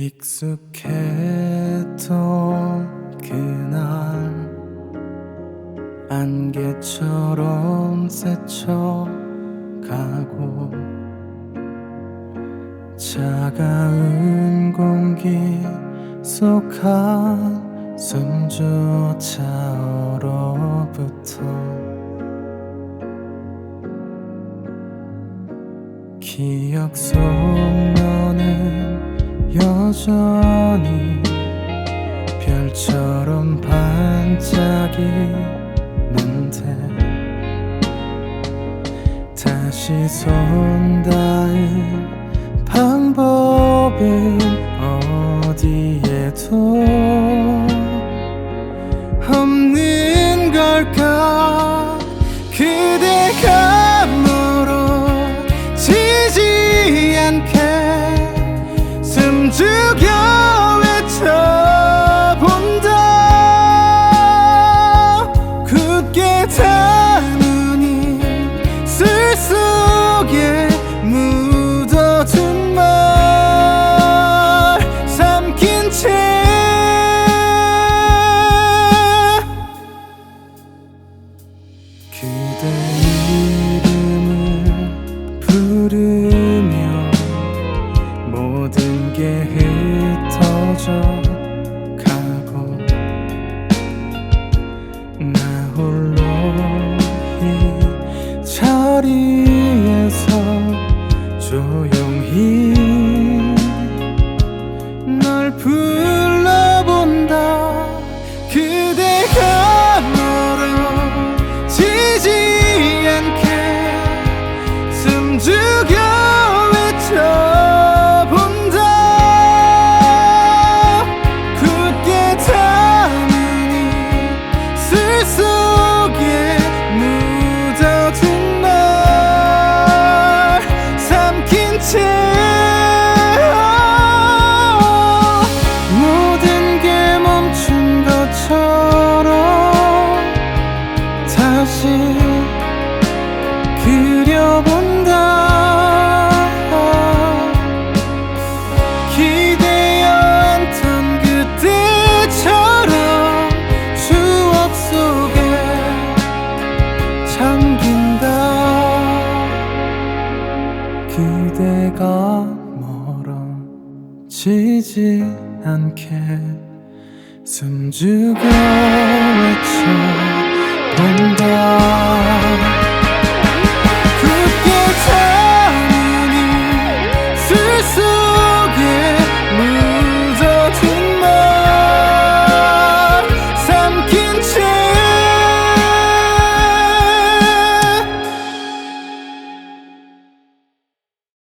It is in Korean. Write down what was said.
익숙했던 그날 안개처럼 스쳐가고 차가운 공기 속 한숨조차 얼어붙어 기억 속 여전히 별처럼 반짝이는데 다시 손 닿을 방법은 어디에도 없는 걸까? 그대가 숨 흩어져 가고 나 홀로 이 자리에서 조용 그려본다. 기대어 앉던 그때처럼 추억 속에 잠긴다. 그대가 멀어지지 않게 숨죽여 외쳐본다